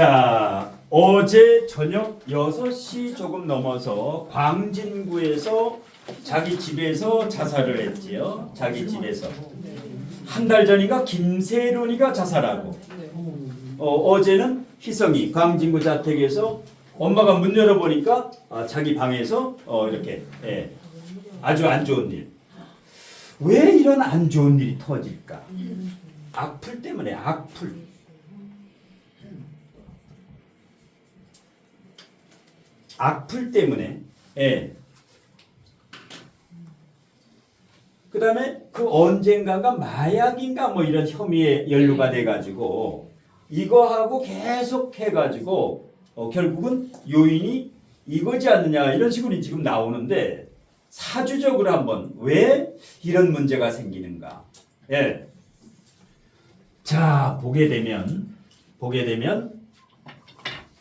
자, 어제 저녁 6시 조금 넘어서 광진구에서 자기 집에서 자살을 했지요. 자기 집에서. 한 달 전인가 김세론이가 자살하고 어, 어제는 희성이 광진구 자택에서 엄마가 문 열어보니까 아, 자기 방에서 어, 이렇게 예, 아주 안 좋은 일. 왜 이런 안 좋은 일이 터질까? 악플 때문에 악플. 악플 때문에 예. 그 다음에 그 언젠가가 마약인가 뭐 이런 혐의에 연루가 돼가지고 이거하고 계속 해가지고 어, 결국은 요인이 이거지 않느냐 이런 식으로 지금 나오는데 사주적으로 한번 왜 이런 문제가 생기는가? 예. 자 보게 되면 보게 되면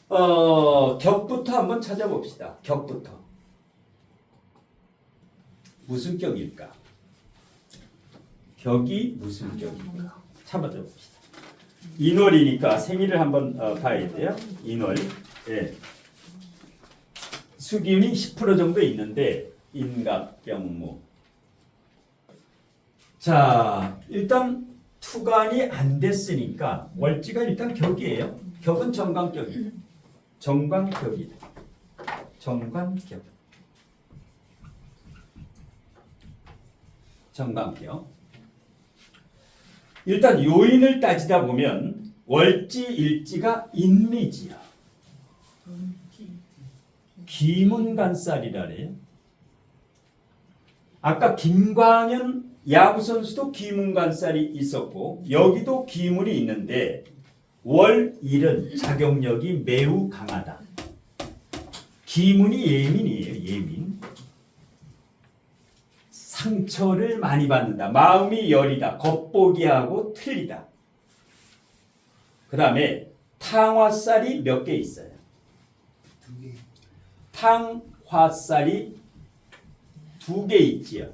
어 격부터 한번 찾아봅시다. 격부터 무슨 격일까? 격이 무슨 격일까? 찾아봅시다. 인월이니까 생일을 한번 어, 봐야 돼요. 인월. 예. 수기운이 10% 정도 있는데 인갑병무. 자, 일단 투간이 안 됐으니까 월지가 일단 격이에요. 격은 정관격이. 정관격이다. 정관격. 정관격. 일단 요인을 따지다 보면 월지 일지가 인미지야. 기문간살이라래요. 아까 김광현 야구 선수도 기문간살이 있었고 여기도 기문이 있는데 월일은 작용력이 매우 강하다. 기문이 예민이에요. 예민. 상처를 많이 받는다. 마음이 여리다. 겉보기하고 틀리다. 그 다음에 탕화살이 몇 개 있어요. 탕화살이 두 개 있지요.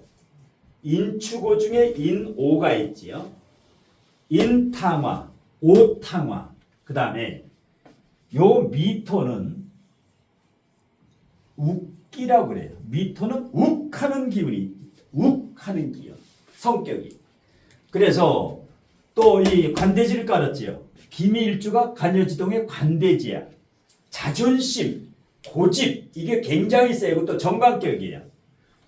인추고 중에 인오가 있지요. 인탕화, 오탕화. 그 다음에 요 미토는 웃기라고 그래요. 미토는 욱하는 기분이 욱하는 기운, 성격이. 그래서 또 이 관대지를 깔았지요. 김일주가 간여지동의 관대지야. 자존심, 고집 이게 굉장히 세고 또 정관격이에요.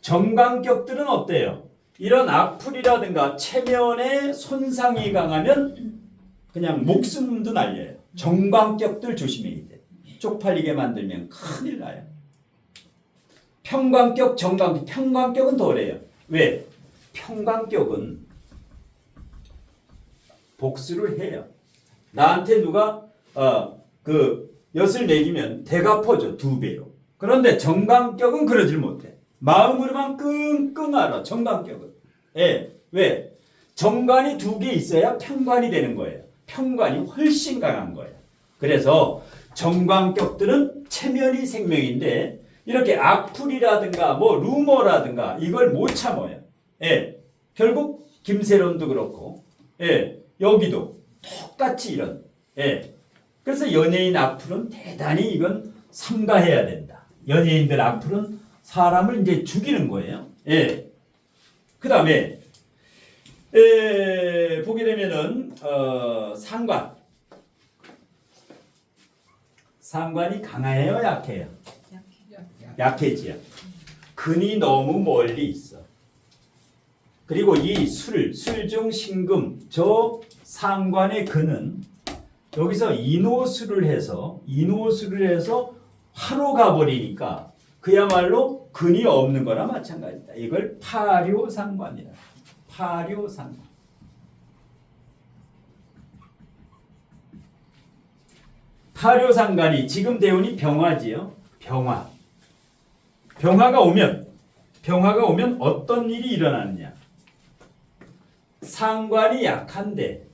정관격들은 어때요? 이런 악플이라든가 체면에 손상이 강하면 그냥 목숨도 날려요. 정관격들 조심해야 돼. 쪽팔리게 만들면 큰일 나요. 평관격, 정관격, 평관격은 덜해요. 왜? 평관격은 복수를 해요. 나한테 누가 어, 그 엿을 매기면 대갚아줘 두 배로. 그런데 정관격은 그러질 못해. 마음으로만 끙끙 앓아 정관격은. 예. 왜? 정관이 두 개 있어야 평관이 되는 거예요. 평관이 훨씬 강한 거예요. 그래서 정관격들은 체면이 생명인데 이렇게 악플이라든가 뭐 루머라든가 이걸 못 참아요. 예. 결국 김세론도 그렇고 예. 여기도 똑같이 이런 예. 그래서 연예인 악플은 대단히 이건 삼가해야 된다. 연예인들 악플은 사람을 이제 죽이는 거예요. 예. 그다음에 에, 보게 되면은 어, 상관 상관이 강해요, 약해요. 약해지요. 근이 너무 멀리 있어. 그리고 이 술, 술중 신금, 저 상관의 근은 여기서 인호술을 해서 인호술을 해서 화로 가버리니까 그야말로 근이 없는 거나 마찬가지다. 이걸 파료상관이다. 파료상관. 파료상관이 지금 대운이 병화지요. 병화. 병화가 오면 병화가 오면 어떤 일이 일어나느냐? 상관이 약한데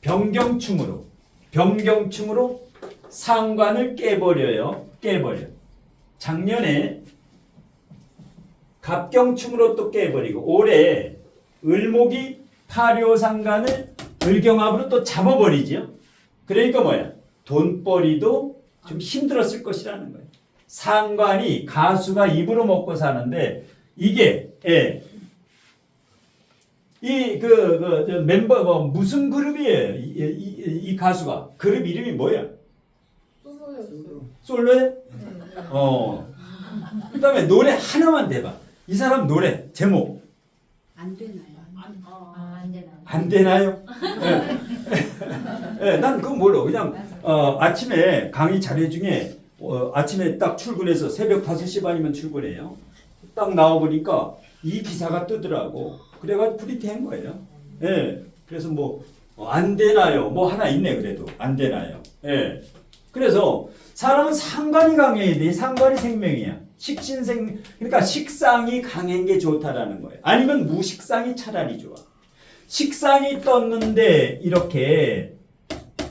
병경충으로 병경충으로 상관을 깨버려요. 깨버려. 작년에 갑경충으로 또 깨버리고 올해 을목이 파료상관을 을경합으로 또 잡아버리죠. 그러니까 뭐야? 돈벌이도 좀 힘들었을 것이라는 거예요. 상관이 가수가 입으로 먹고 사는데 이게 예. 이그 그, 저 멤버 뭐 무슨 그룹이에요? 이, 이, 이 가수가 그룹 이름이 뭐야? 솔로에? 어. 그다음에 노래 하나만 대봐. 이 사람 노래 제목 안 되나요? 안, 안 되나? 안 되나요? 예, 예, 난 그거 몰라. 그냥 어, 아침에 강의 자료 중에 어, 아침에 딱 출근해서 새벽 5시 반이면 출근해요. 딱 나와보니까 이 기사가 뜨더라고. 그래가지고 프리트한 거예요. 예. 그래서 뭐, 어, 안 되나요? 뭐 하나 있네, 그래도. 안 되나요? 예. 그래서 사람은 상관이 강해야 돼. 상관이 생명이야. 식신생, 그러니까 식상이 강한 게 좋다라는 거예요. 아니면 무식상이 차라리 좋아. 식상이 떴는데 이렇게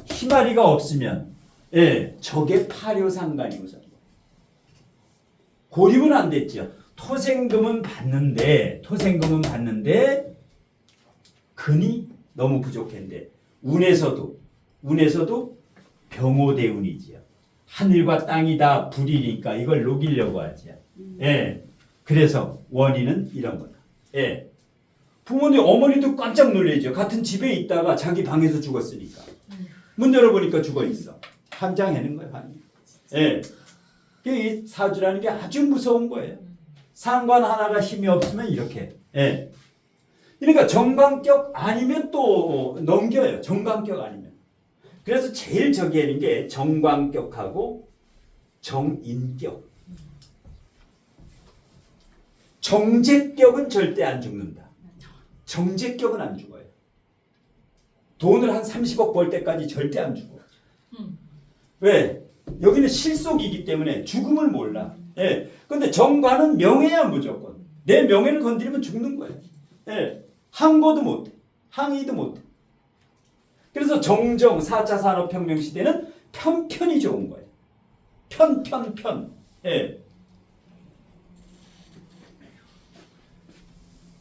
희마리가 없으면 예, 저게 파료상관이 우선. 고립은 안 됐죠. 토생금은 받는데 토생금은 받는데 근이 너무 부족한데 운에서도 운에서도 병호대운이지요. 하늘과 땅이 다 불이니까 이걸 녹이려고 하죠. 예. 그래서 원인은 이런 거다. 예. 부모님 어머니도 깜짝 놀라죠. 같은 집에 있다가 자기 방에서 죽었으니까. 문 열어보니까 죽어 있어. 환장하는 거예요, 환장. 예. 이 사주라는 게 아주 무서운 거예요. 상관 하나가 힘이 없으면 이렇게. 예. 그러니까 정관격 아니면 또 넘겨요. 정관격 아니면. 그래서 제일 저기 하는 게 정관격하고 정인격. 정제격은 절대 안 죽는다. 정제격은 안 죽어요. 돈을 한 30억 벌 때까지 절대 안 죽어. 왜? 여기는 실속이기 때문에 죽음을 몰라. 예. 근데 정관은 명예야 무조건. 내 명예를 건드리면 죽는 거야. 예. 항거도 못 해. 항의도 못 해. 그래서 정정 4차 산업혁명 시대는 편편이 좋은 거예요. 편편편. 예.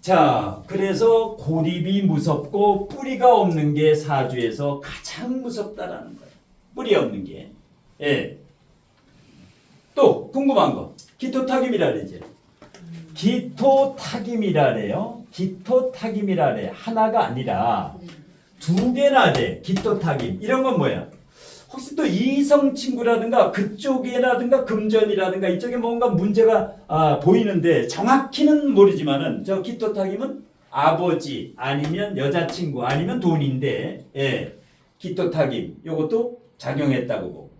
자, 그래서 고립이 무섭고 뿌리가 없는 게 사주에서 가장 무섭다라는 거예요. 뿌리 없는 게. 예. 또 궁금한 거. 기토타김이라 그러지. 기토타김이라 그래요. 기토타김이라 그래. 하나가 아니라 두 개나 돼. 기토타김. 이런 건 뭐야? 혹시 또 이성 친구라든가 그쪽이라든가 금전이라든가 이쪽에 뭔가 문제가 아, 보이는데 정확히는 모르지만은 저 기토타김은 아버지 아니면 여자친구 아니면 돈인데 예. 기토타김 요것도 작용했다고 보고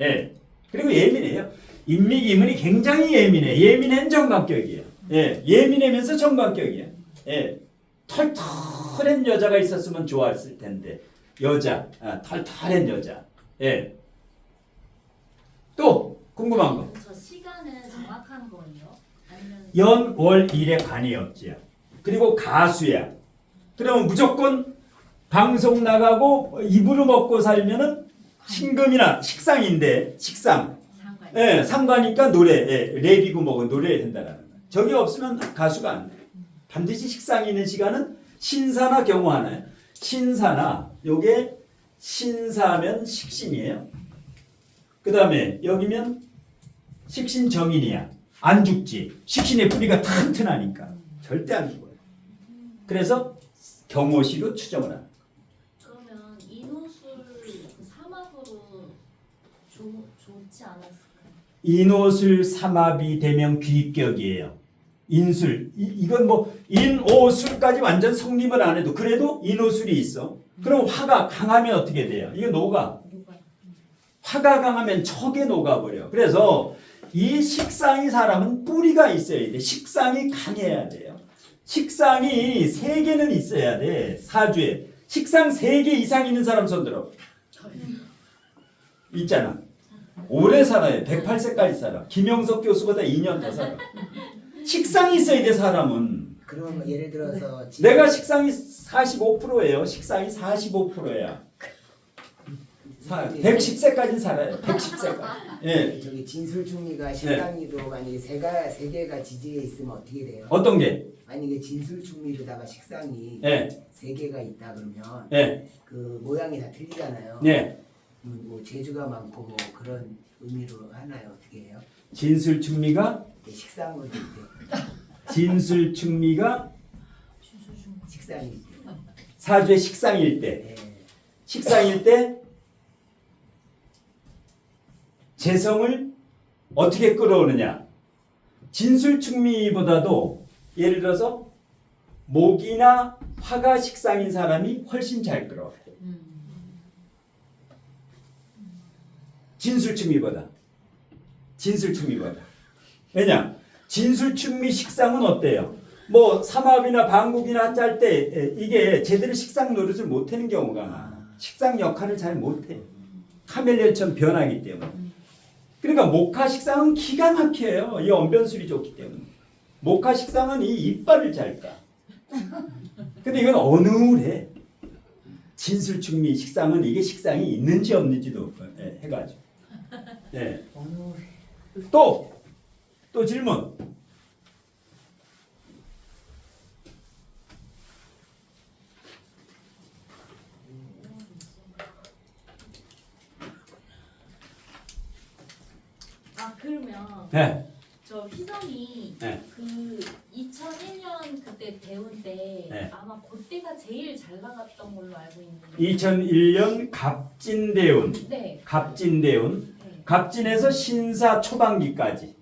예. 그리고 예민해요. 인미기문이 굉장히 예민해. 예민한 정관격이에요. 예. 예민하면서 정관격이야. 예. 털털한 여자가 있었으면 좋았을 텐데 여자 아, 털털한 여자 예. 또 궁금한 거. 저 시간은 정확한 거예요? 아니면 연, 월, 일에 관이 없지요. 그리고 가수야. 그러면 무조건 방송 나가고 입으로 먹고 살면은 신금이나 식상인데 식상. 상관? 예, 상관이니까 노래, 예, 랩이고 뭐고 노래해야 된다라는 거예요. 저게 없으면 가수가 안 돼. 반드시 식상이 있는 시간은 신사나 경우 하나요. 신사나 요게 신사면 식신이에요. 그 다음에 여기면 식신 정인이야. 안 죽지. 식신의 뿌리가 튼튼하니까 절대 안 죽어요. 그래서 경호시로 추정을 하는. 그러면 인호술 그 사막으로 좋 좋지 않았을까요? 인오술 삼합이 되면 귀격이에요. 인술 이, 이건 뭐 인오술까지 완전 성립을 안 해도 그래도 인오술이 있어. 그럼 화가 강하면 어떻게 돼요? 이거 녹아. 화가 강하면 척에 녹아버려. 그래서 이 식상이 사람은 뿌리가 있어야 돼. 식상이 강해야 돼요. 식상이 세 개는 있어야 돼. 사주에. 식상 세 개 이상 있는 사람 손들어. 있잖아. 오래 살아요. 108세까지 살아. 김영석 교수보다 2년 더 살아. 식상이 있어야 돼, 사람은. 그럼 뭐 예를 들어서 지- 내가 식상이 45%예요. 식상이 45%야. 110세까지 살아요. 110세까지. 예. 저기 진술충리가 식상이도 만약에 세가 세 개가 지지에 있으면 어떻게 돼요? 어떤 게? 만약에 진술충리로다가 식상이 예. 세 개가 있다 그러면 예. 그 모양이 다 틀리잖아요. 예. 뭐 재주가 많고 뭐 그런 의미로 하나요? 어떻게 해요? 진술충미가 네, 식상으로 될 때, 진술 충미가 식상일 때. 사주의 식상일 때. 네. 식상일 때 재성을 어떻게 끌어오느냐? 진술 충미보다도 예를 들어서 목이나 화가 식상인 사람이 훨씬 잘 끌어와요 진술충미보다. 진술충미보다. 왜냐 진술충미 식상은 어때요? 뭐 삼합이나 방국이나 짤때 이게 제대로 식상 노릇을 못하는 경우가 많아 식상 역할을 잘 못해 카멜레온처럼 변하기 때문에 그러니까 목화 식상은 기가 막혀요 이 언변술이 좋기 때문에 목화 식상은 이 이빨을 잘 까. 근데 이건 어느울해 진술충미 식상은 이게 식상이 있는지 없는지도 예, 해가지고 예. 또! 또 질문. 아 그러면 네. 저 휘성이 네. 그 2001년 그때 대운 때 네. 아마 그때가 제일 잘 나갔던 걸로 알고 있는데 2001년 갑진대운. 네, 갑진대운. 네, 갑진에서 신사 초반기까지.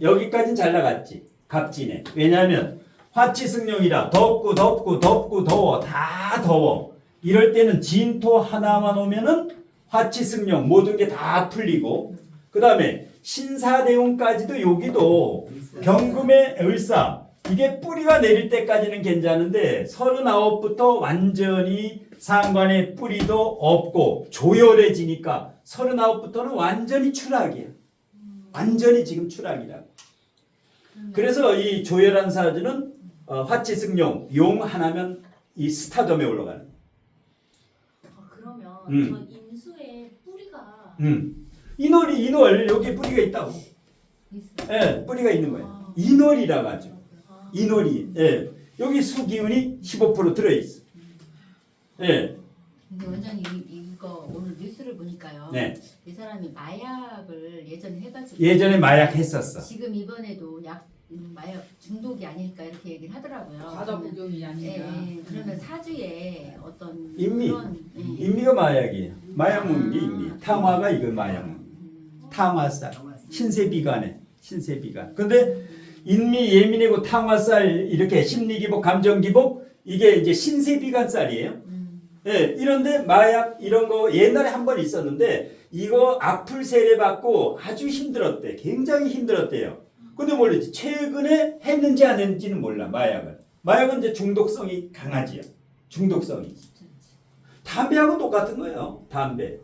여기까지는 잘 나갔지. 갑진에. 왜냐하면 화치승룡이라 덥고 덥고 덥고 더워. 다 더워. 이럴 때는 진토 하나만 오면은 화치승룡 모든 게 다 풀리고 그 다음에 신사대운까지도 여기도 경금의 을사 이게 뿌리가 내릴 때까지는 괜찮은데 39부터 완전히 상관의 뿌리도 없고 조열해지니까 39부터는 완전히 추락이야. 완전히 지금 추락이라고. 그래서 이 조열한 사주는 어, 화치승용 용 하나면 이 스타덤에 올라가는. 아, 그러면 음. 저 임수의 뿌리가 음. 인월이 인월 여기 뿌리가 있다고. 예, 뿌리가 있는 거예요. 인월이라고 하죠. 아, 인월이 예. 여기 수 기운이 15% 들어 있어. 예. 근데 원장님 이- 뉴스를 보니까요. 네. 이 사람이 마약을 예전에 해가지고 예전에 마약 했었어. 지금 이번에도 약 음, 마약 중독이 아닐까 이렇게 얘기를 하더라고요. 과다 그러면- 복용이 예, 아니라. 예, 그러면 사주에 어떤 인미. 그런 예. 인미가 마약이에요. 마약 먹는 게 인미. 탕화가 이거 마약 먹는 거. 탕화살. 신세비관에 신세비관. 근데 인미 예민하고 탕화살 이렇게 심리기복 감정기복 이게 이제 신세비관 쌀이에요. 음, 예, 이런데 마약 이런 거 옛날에 한 번 있었는데 이거 악플 세례 받고 아주 힘들었대. 굉장히 힘들었대요. 근데 모르지 최근에 했는지 안 했는지는 몰라 마약을. 마약은 이제 중독성이 강하지요. 중독성이. 담배하고 똑같은 거예요. 담배.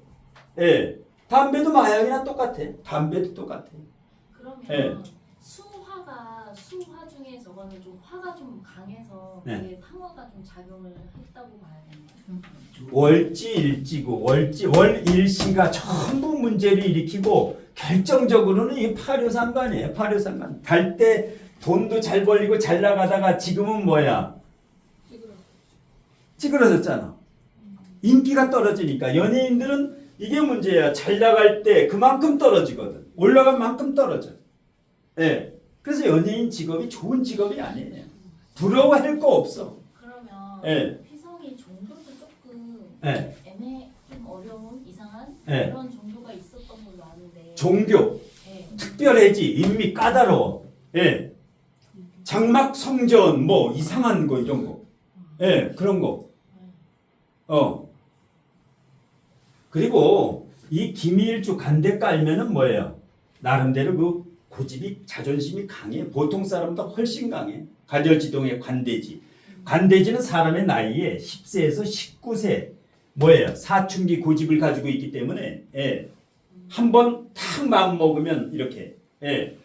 예. 담배도 마약이랑 똑같아. 담배도 똑같아. 그러면 네. 수화가 수화 중에 저거는 좀 화가 좀 강해서 네. 그게 상화가 좀 작용을 했다고 봐야 되나요? 월지 일지고 월지 월일시가 전부 문제를 일으키고 결정적으로는 이 파료상관이에요. 파료상관. 갈 때 돈도 잘 벌리고 잘 나가다가 지금은 뭐야? 찌그러졌잖아. 인기가 떨어지니까 연예인들은 이게 문제야. 잘 나갈 때 그만큼 떨어지거든. 올라간 만큼 떨어져. 예. 그래서 연예인 직업이 좋은 직업이 아니에요. 부러워할 거 없어. 그러면 네. 예. 애매 좀 어려운 이상한 네. 그런 정도가 있었던 걸로 아는데 종교 네. 특별해지 인미 까다로워. 예. 장막 성전 뭐 이상한 거 이런 거. 예, 그런 거. 어. 그리고 이 김일주 간대 깔면은 뭐예요? 나름대로 그 고집이 자존심이 강해. 보통 사람보다 훨씬 강해. 가절지동의 관대지. 관대지는 사람의 나이에 10세에서 19세 뭐예요? 사춘기 고집을 가지고 있기 때문에 예. 한번 탁 마음 먹으면 이렇게 예.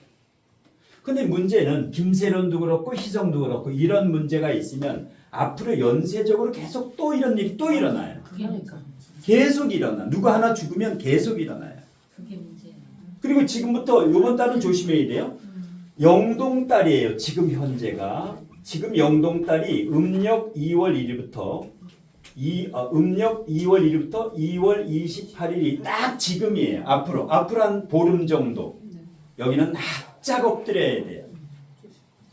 근데 문제는 김세련도 그렇고 희성도 그렇고 이런 문제가 있으면 앞으로 연쇄적으로 계속 또 이런 일이 또 일어나요. 그러니까 계속 일어나. 누구 하나 죽으면 계속 일어나요. 그게 문제예요. 그리고 지금부터 이번 달은 조심해야 돼요. 영동달이에요. 지금 현재가 지금 영동달이 음력 2월 1일부터 이 어, 음력 2월 1일부터 2월 28일이 딱 지금이에요. 앞으로 앞으로 한 보름 정도 여기는 납작 엎드려야 돼요.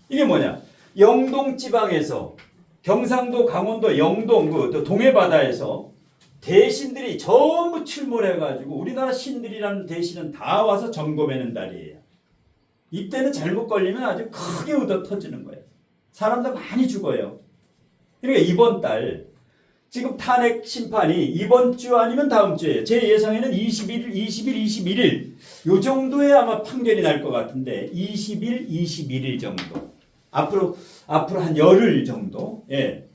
이게 뭐냐? 영동 지방에서 경상도, 강원도, 영동 그또 동해 바다에서 대신들이 전부 출몰해가지고 우리나라 신들이라는 대신은 다 와서 점검하는 달이에요. 이때는 잘못 걸리면 아주 크게 얻어 터지는 거예요. 사람도 많이 죽어요. 그러니까 이번 달 지금 탄핵 심판이 이번 주 아니면 다음 주에 제 예상에는 21일, 20일, 21일 요 정도에 아마 판결이 날 것 같은데 20일, 21일 정도 앞으로 앞으로 한 열흘 정도 예.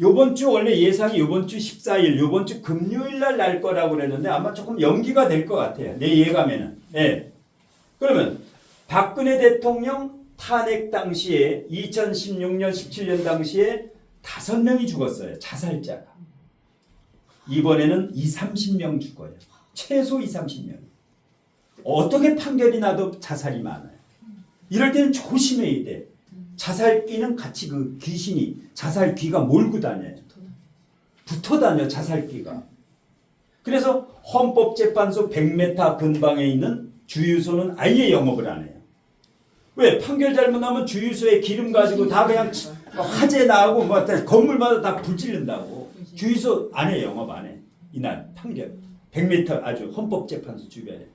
요번 주 원래 예상이 요번 주 14일, 요번 주 금요일 날 날 거라고 그랬는데 아마 조금 연기가 될 것 같아요. 내 예감에는. 예. 그러면 박근혜 대통령 탄핵 당시에 2016년, 17년 당시에 다섯 명이 죽었어요. 자살자가. 이번에는 2, 30명 죽어요. 최소 2, 30명. 어떻게 판결이 나도 자살이 많아요. 이럴 때는 조심해야 돼. 자살귀는 같이 그 귀신이 자살귀가 몰고 다녀요. 붙어 다녀 자살귀가. 그래서 헌법재판소 100m 근방에 있는 주유소는 아예 영업을 안 해요. 왜? 판결 잘못 나면 주유소에 기름 가지고 다 그냥 화재 나고 뭐다 건물마다 다 불질른다고. 주유소 안 해, 영업 안 해. 이날 판결. 100m 아주 헌법재판소 주변에.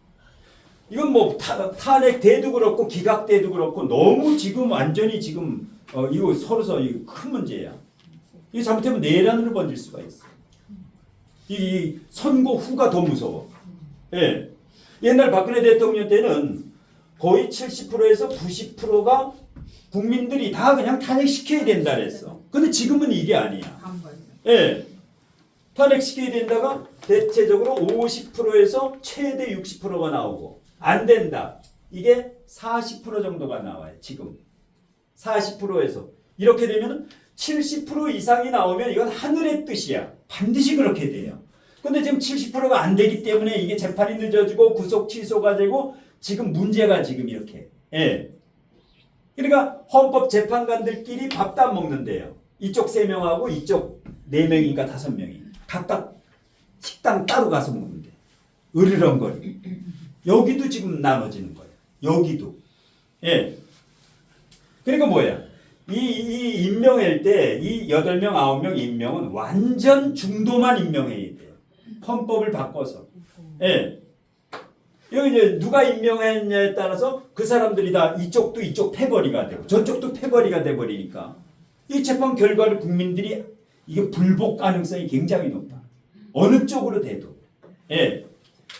이건 뭐 타, 탄핵 대도 그렇고 기각 대도 그렇고 너무 지금 완전히 지금 어, 이거 서로서 이거 큰 문제야. 이거 잘못하면 내란으로 번질 수가 있어. 이, 이 선고 후가 더 무서워. 예. 옛날 박근혜 대통령 때는 거의 70%에서 90%가 국민들이 다 그냥 탄핵시켜야 된다 그랬어. 근데 지금은 이게 아니야. 예. 탄핵시켜야 된다가 대체적으로 50%에서 최대 60%가 나오고 안 된다. 이게 40% 정도가 나와요. 지금 40%에서 이렇게 되면 70% 이상이 나오면 이건 하늘의 뜻이야. 반드시 그렇게 돼요. 근데 지금 70%가 안 되기 때문에 이게 재판이 늦어지고 구속 취소가 되고 지금 문제가 지금 이렇게. 예. 그러니까 헌법 재판관들끼리 밥도 안 먹는데요. 이쪽 세 명하고 이쪽 네 명인가 다섯 명이 각각 식당 따로 가서 먹는데 으르렁거리. 여기도 지금 나눠지는 거예요. 여기도. 예. 그러니까 뭐야? 이, 이 임명할 때이 여덟 명 아홉 명 임명은 완전 중도만 임명해야 돼요. 헌법을 바꿔서. 예. 여기 이제 누가 임명했냐에 따라서 그 사람들이 다 이쪽도 이쪽 패거리가 되고 저쪽도 패거리가 돼 버리니까 이 재판 결과를 국민들이 이게 불복 가능성이 굉장히 높아. 어느 쪽으로 돼도. 예.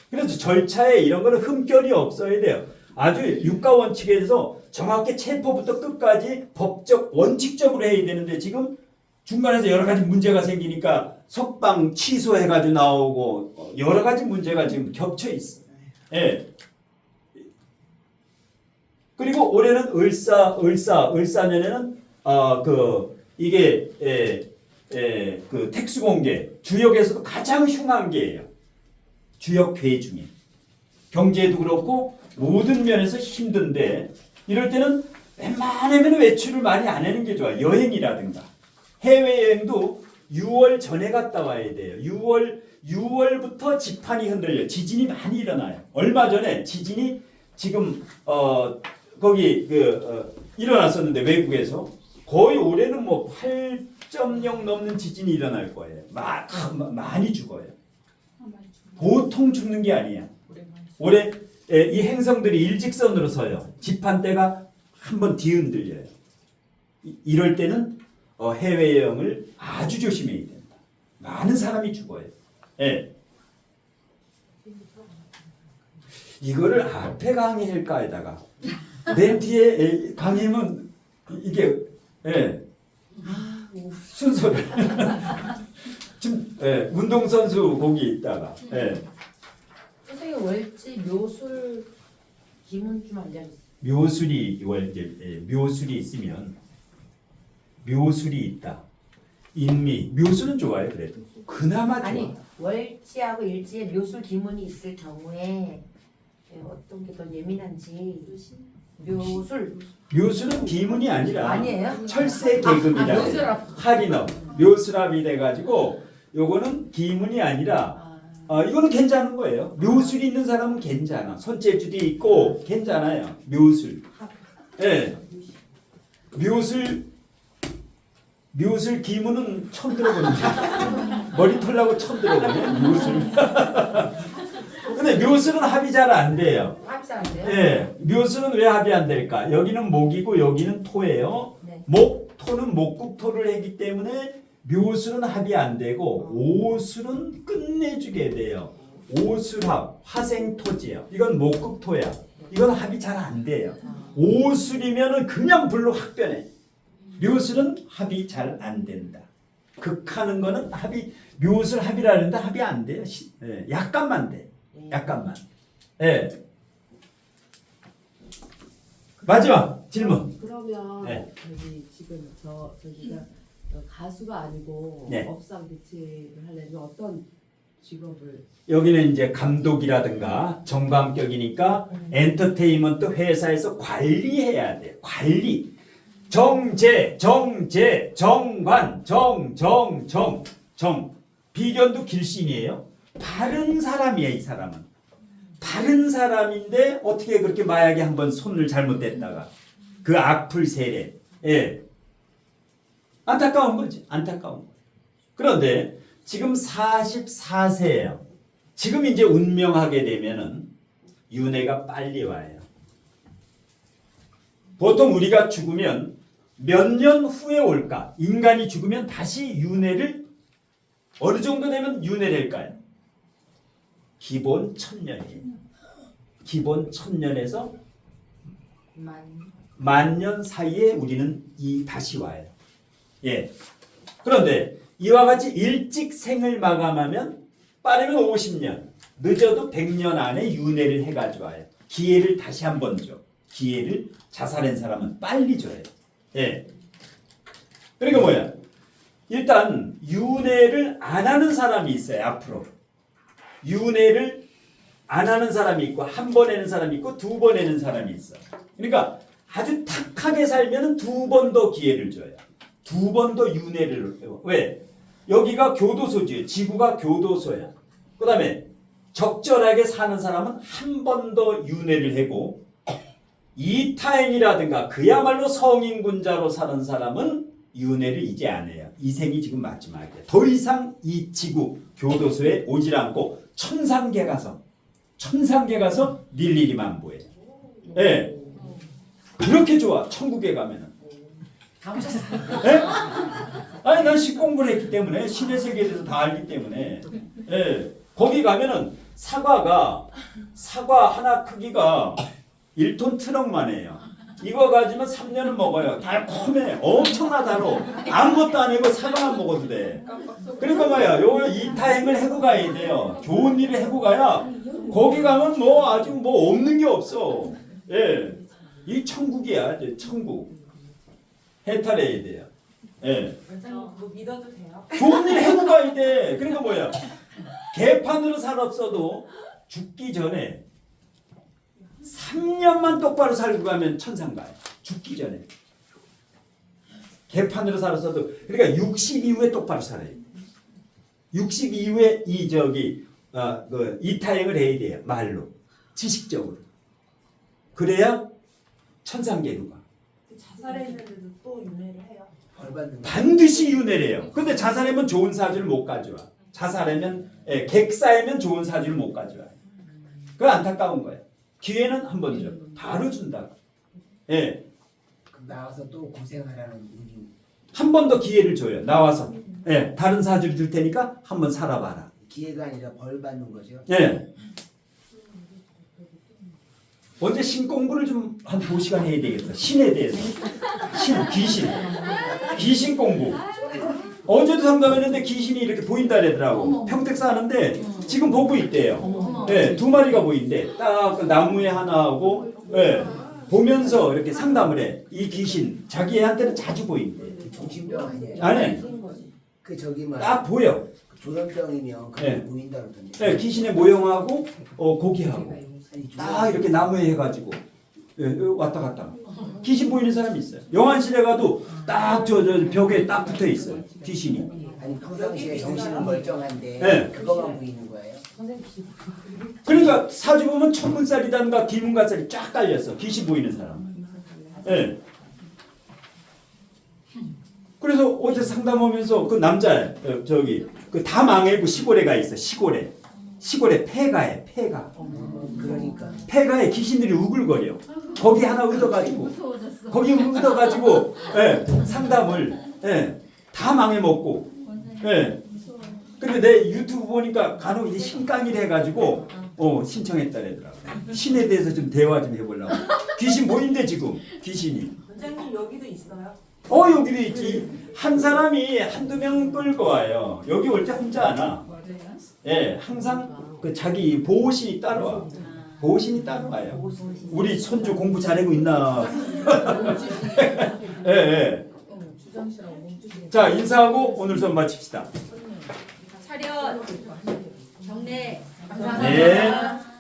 그래서 절차에 이런 거는 흠결이 없어야 돼요. 아주 유가 원칙에 대해서 정확히 체포부터 끝까지 법적 원칙적으로 해야 되는데 지금 중간에서 여러 가지 문제가 생기니까 석방 취소해가지고 나오고 어, 여러 가지 문제가 지금 겹쳐 있어. 예. 그리고 올해는 을사, 을사, 을사년에는 아그 이게 예, 예, 그 택수 공개 주역에서도 가장 흉한 게예요. 주역 궤 중에 경제도 그렇고 모든 면에서 힘든데 이럴 때는 웬만하면 외출을 많이 안 하는 게 좋아. 여행이라든가 해외 여행도 6월 전에 갔다 와야 돼요. 6월 6월부터 지판이 흔들려 지진이 많이 일어나요. 얼마 전에 지진이 지금 어 거기 그 어, 일어났었는데 외국에서 거의 올해는 뭐 8.0 넘는 지진이 일어날 거예요. 마, 마, 많이 죽어요. 보통 죽는 게 아니야. 올해 에, 이 행성들이 일직선으로 서요. 지판대가 한번 뒤흔들려요. 이- 이럴 때는 어, 해외 여행을 아주 조심해야 된다. 많은 사람이 죽어요. 예. 이거를 앞에 강의할까에다가 맨 뒤에 에, 강의면 이게 예. 순서를 지금 예, 운동선수 거기 있다가 예. 선생님 월지 묘술 기문 좀 알려주세요. 묘술이 월 이제 예, 묘술이 있으면 묘술이 있다. 인미 묘술은 좋아요 그래도 그나마 좋아. 아니 월지하고 일지에 묘술 기문이 있을 경우에 예, 어떤 게 더 예민한지 묘술 묘술은 비문이 아니라 아니에요? 철새 아, 계급이라 묘술 앞- 할인업 묘술합이 돼가지고 요거는 기문이 아니라 아, 어, 이거는 괜찮은 거예요. 묘술이 있는 사람은 괜찮아. 손재주도 있고 괜찮아요. 묘술. 예. 묘술 묘술 기문은 처음 들어보는데 머리 털라고 처음 들어보네. 묘술. 근데 묘술은 합이 잘 안 돼요. 합사한데요? 예. 묘술은 왜 합이 안 될까? 여기는 목이고 여기는 토예요. 네. 목 토는 목국토를 했기 때문에 묘술은 합이 안 되고 오술은 끝내주게 돼요. 오술합 화생토지요. 이건 목국토야. 이건 합이 잘 안 돼요. 오술이면은 그냥 불로 확 변해. 묘술은 합이 잘 안 된다. 극하는 거는 합이 묘술 합이라 는데 합이 안 돼요. 시- 예, 약간만 돼. 약간만. 예. 마지막 질문. 그러면 네. 저기 지금 저 저기가 어, 가수가 아니고 네. 업상 대체를 하려면 어떤 직업을 여기는 이제 감독이라든가 정감격이니까 엔터테인먼트 회사에서 관리해야 돼. 관리. 정제, 정제, 정관, 정, 정, 정, 정. 비견도 길신이에요. 바른 사람이야, 이 사람은. 바른 사람인데 어떻게 그렇게 마약에 한번 손을 잘못 댔다가 그 악플 세례. 예. 안타까운 거지. 안타까운 거. 그런데 지금 44세예요. 지금 이제 운명하게 되면은 윤회가 빨리 와요. 보통 우리가 죽으면 몇 년 후에 올까? 인간이 죽으면 다시 윤회를 어느 정도 되면 윤회될까요? 기본 천년이에요. 기본 천년에서 만 만년 사이에 우리는 이 다시 와요. 예. 그런데 이와 같이 일찍 생을 마감하면 빠르면 50년, 늦어도 100년 안에 윤회를 해가지고 와요. 기회를 다시 한 번 줘. 기회를 자살한 사람은 빨리 줘요. 예. 그러니까 뭐야? 일단 윤회를 안 하는 사람이 있어요. 앞으로 윤회를 안 하는 사람이 있고 한 번 해는 사람이 있고 두 번 해는 사람이 있어. 그러니까 아주 탁하게 살면은 두번 더 기회를 줘요. 두 번 더 윤회를. 왜? 여기가 교도소지. 지구가 교도소야. 그 다음에 적절하게 사는 사람은 한 번 더 윤회를 하고 이타행이라든가 그야말로 성인군자로 사는 사람은 윤회를 이제 안 해요. 이 생이 지금 마지막이에요. 더 이상 이 지구 교도소에 오질 않고 천상계 가서 천상계 가서 릴리리만 보여요. 예. 그렇게 좋아. 천국에 가면은. 가보셨어요? 예? 아니 난 신공부를 했기 때문에 신의 세계에 대해서 다 알기 때문에 예. 거기 가면은 사과가 사과 하나 크기가 1톤 트럭만 해요. 이거 가지면 3년은 먹어요. 달콤해. 엄청나 달어. 아무것도 안 해고 사과만 먹어도 돼. 그러니까 뭐야. 요 이타행을 해고 가야 돼요. 좋은 일을 해고 가야 거기 가면 뭐 아주 뭐 없는 게 없어. 예. 이 천국이야. 천국. 해탈해야 돼요. 예. 뭐 믿어도 돼요? 좋은 일 해고 가야 돼. 그러니까 뭐야? 개판으로 살았어도 죽기 전에 3년만 똑바로 살고 가면 천상 가요. 죽기 전에. 개판으로 살았어도 그러니까 60 이후에 똑바로 살아요. 60 이후에 이 저기 어, 그 이타행을 해야 돼요. 말로 지식적으로. 그래야 천상계로 가. 자살했는데도 또 윤회를 해요? 반드시 윤회래요. 근데 자살하면 좋은 사주를 못 가져와. 자살하면 예, 객사하면 좋은 사주를 못 가져와. 그 안타까운 거예요. 기회는 한번 줘. 바로 준다고. 예. 그럼 나와서 또 고생하라는 우리 한번 더 기회를 줘요. 나와서. 예. 다른 사주를 줄 테니까 한 번 살아봐라. 기회가 아니라 벌 받는 거죠. 예. 언제 신 공부를 좀한두 시간 해야 되겠어. 신에 대해서. 신, 귀신. 귀신 공부. 어제도 상담했는데 귀신이 이렇게 보인다 그러더라고. 평택사 하는데 지금 보고 있대요. 네, 두 마리가 보인대. 딱그 나무에 하나하고 예, 보면서 이렇게 상담을 해. 이 귀신 자기한테는 자주 보인대. 정신병 아니에요. 아니, 그 저기 뭐딱 보여. 조현병이면 그게 네. 보인다 그러던데. 네, 귀신의 모형하고 어, 고기하고 아니, 딱 이렇게 나무에 해가지고 예, 왔다 갔다. 귀신 보이는 사람이 있어요. 영안실에 가도 딱 저 저 벽에 딱 붙어 있어요. 귀신이. 아니 평상시에 정신은 멀쩡한데 네. 그거만 보이는 거예요. 그러니까 사주 보면 천문살이단가 기문가살이 쫙 깔렸어. 귀신 보이는 사람. 예. 그래서 어제 상담하면서 그 남자 어, 저기 그 다 망해고 시골에 가 있어. 시골에. 시골에 폐가에 폐가. 그러니까 폐가에 귀신들이 우글거려. 거기 하나 얻어가지고 무서워졌어. 거기 얻어가지고 예, 상담을 예, 다 망해먹고 예. 근데 내 유튜브 보니까 간혹 이제 신강의를 해가지고 어 신청했다래더라고 신에 대해서 좀 대화 좀 해보려고. 귀신 보인대 지금. 귀신이. 원장님 여기도 있어요? 어 여기도 있지. 한 사람이 한두 명 끌고 와요. 여기 올 때 혼자 안 와. 예 항상 그 자기 보호신이 따로 와. 보호신이 따로 와요. 우리 손주 공부 잘하고 있나? 예, 예. 자 인사하고 오늘 수업 마칩시다 차렷. 경례. 네.